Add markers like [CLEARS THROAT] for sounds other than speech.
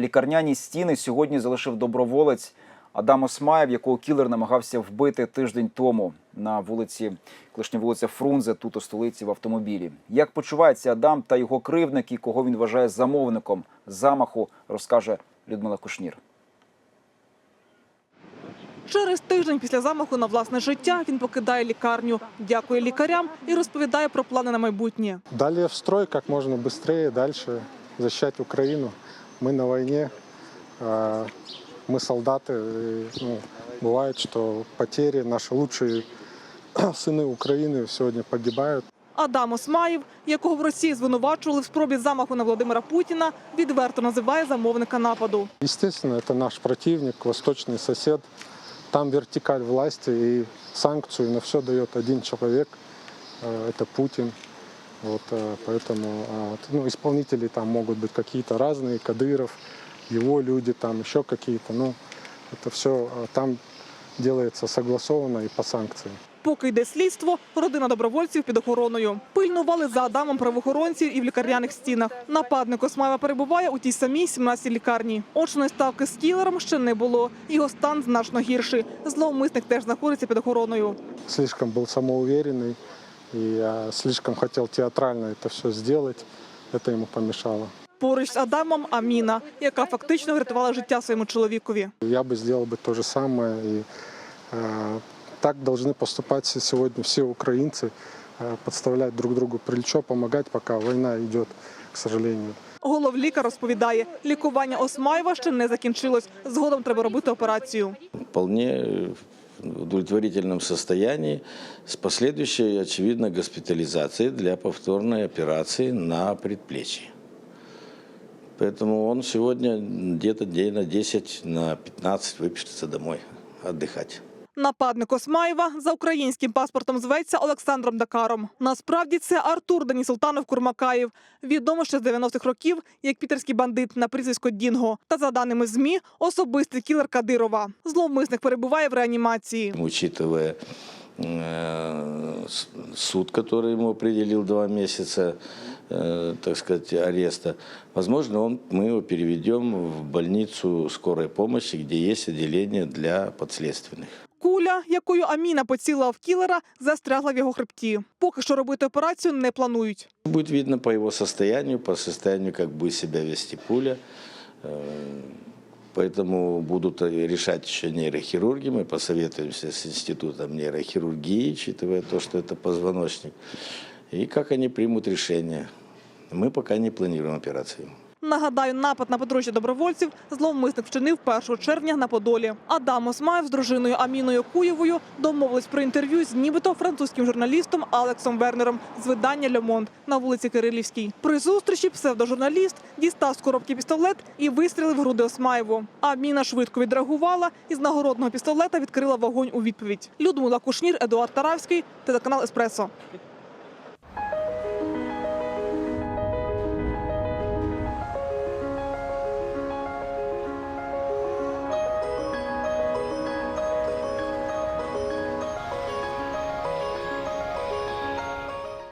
Лікарняні стіни сьогодні залишив доброволець Адам Осмаєв, якого кілер намагався вбити тиждень тому на вулиці, колишня вулиця Фрунзе, тут у столиці в автомобілі. Як почувається Адам та його кривдник, і кого він вважає замовником замаху, розкаже Людмила Кушнір. Через тиждень після замаху на власне життя він покидає лікарню, дякує лікарям і розповідає про плани на майбутнє. Далее в строй как можно быстрее, дальше защищать Украину Мы на войне, а, мы солдаты. и, ну, бывает, что потери, наши лучшие [CLEARS THROAT] сыны Украины сегодня погибают. Адам Осмаєв, якого в Росії звинувачували в спробі замаху на Володимира Путіна, відверто називає замовника нападу. Естественно, это наш противник, восточный сосед. Там вертикаль власти и санкцию на все дает один человек, э, это Путин. Вот, э, поэтому а, вот, ну, исполнители там могут быть какие-то разные, Кадыров, его люди, там еще какие-то. Ну, это все там делается согласованно и по санкциям. Поки йде слідство, родина добровольців під охороною. Пильнували за Адамом правоохоронці і в лікарняних стінах. Нападник Осмаєва перебуває у тій самій 17-й лікарні. Очної ставки з кілером ще не було. Його стан значно гірший. Зловмисник теж знаходиться під охороною. Слишком был самоуверенный и а, слишком хотел театрально это все сделать. Это ему помешало. Поруч з Адамом Аміна, яка фактично врятувала життя своєму чоловікові. Я бы сделал бы то же самое. И э, так должны поступать сегодня все украинцы, э, подставлять друг другу плечо, помогать, пока война идет, к сожалению. Головлікар розповідає, лікування Осмаєва ще не закінчилось. Згодом треба робити операцію. вполне э, в удовлетворительном состоянии с последующей, очевидно, госпитализацией для повторной операции на предплечье. Поэтому он сегодня где-то дней на 10, на 15 выпишется домой отдыхать. Нападник Осмаєва за українським паспортом зветься Олександром Дакаром. Насправді це Артур Данісултанов Курмакаєв. Відомо ще з 90-х років як пітерський бандит на прізвисько Дінго. Та за даними змі, особистий кілер Кадирова. Зловмисник перебуває в реанімації. Учитывая э, с- суд, который ему определил два месяца, э, так сказать, ареста, возможно, он, мы его переведем в больницу скорой помощи, где есть отделение для подследственных. Куля, якою Аміна поцілила в кілера, застрягла в його хребті. Поки що робити операцію не планують. Будет видно по его состоянию, по состоянию, как будет себя вести пуля. Э, Поэтому будут решать еще нейрохирурги. Мы посоветуемся с Институтом нейрохирургии, учитывая то, что это позвоночник. И как они примут решение. Мы пока не планируем операцию. Нагадаю, напад на подружжя добровольців зловмисник вчинив 1 червня на Подолі. Адам Осмаєв з дружиною Аміною Куєвою домовились про інтерв'ю з нібито французьким журналістом Алексом Вернером з видання «Ле Монд» на вулиці Кирилівській. При зустрічі псевдожурналіст дістав з коробки пістолет і вистрілив груди Осмаєву. Аміна швидко відреагувала і з нагородного пістолета відкрила вогонь у відповідь. Людмила Кушнір, Едуард Таравський, телеканал Еспресо.